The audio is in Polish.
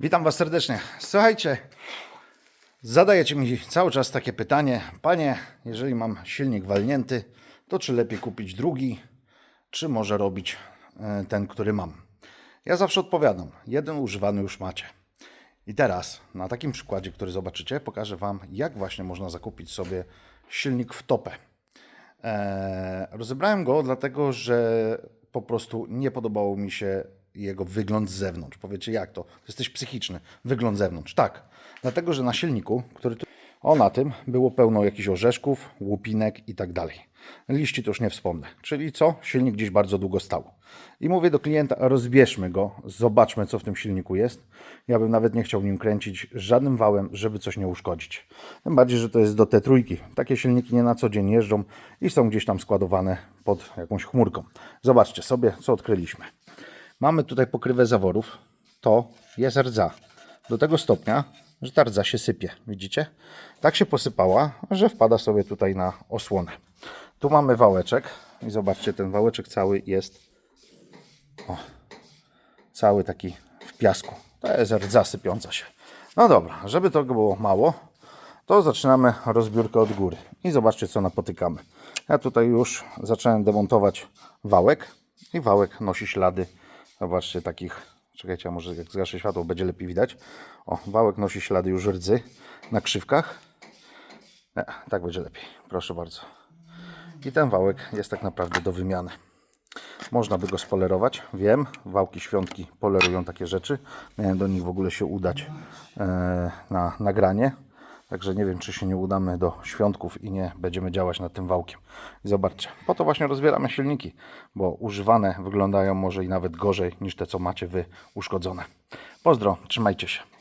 Witam Was serdecznie. Słuchajcie, zadajecie mi cały czas takie pytanie. Panie, jeżeli mam silnik walnięty, to czy lepiej kupić drugi, czy może robić e, ten, który mam? Ja zawsze odpowiadam. Jeden używany już macie. I teraz na takim przykładzie, który zobaczycie, pokażę Wam, jak właśnie można zakupić sobie silnik w topę. Eee, rozebrałem go dlatego, że po prostu nie podobało mi się jego wygląd z zewnątrz. Powiecie, jak to? Jesteś psychiczny. Wygląd z zewnątrz. Tak. Dlatego, że na silniku, który tu... O, na tym było pełno jakichś orzeszków, łupinek i tak dalej. Liści to już nie wspomnę. Czyli co? Silnik gdzieś bardzo długo stał. I mówię do klienta, rozbierzmy go, zobaczmy, co w tym silniku jest. Ja bym nawet nie chciał nim kręcić żadnym wałem, żeby coś nie uszkodzić. Tym bardziej, że to jest do te trójki. Takie silniki nie na co dzień jeżdżą i są gdzieś tam składowane pod jakąś chmurką. Zobaczcie sobie, co odkryliśmy. Mamy tutaj pokrywę zaworów. To jest rdza. Do tego stopnia, że ta rdza się sypie. Widzicie? Tak się posypała, że wpada sobie tutaj na osłonę. Tu mamy wałeczek i zobaczcie, ten wałeczek cały jest o, cały taki w piasku. To jest rdza sypiąca się. No dobra, żeby tego było mało, to zaczynamy rozbiórkę od góry. I zobaczcie, co napotykamy. Ja tutaj już zacząłem demontować wałek i wałek nosi ślady. Zobaczcie, takich, czekajcie, a może jak zgaszę światło, będzie lepiej widać. O, wałek nosi ślady już rdzy na krzywkach. Nie, tak będzie lepiej, proszę bardzo. I ten wałek jest tak naprawdę do wymiany. Można by go spolerować, wiem, wałki świątki polerują takie rzeczy. Miałem do nich w ogóle się udać e, na nagranie. Także nie wiem, czy się nie udamy do świątków i nie będziemy działać nad tym wałkiem. I zobaczcie, po to właśnie rozbieramy silniki, bo używane wyglądają może i nawet gorzej niż te, co macie wy uszkodzone. Pozdro, trzymajcie się.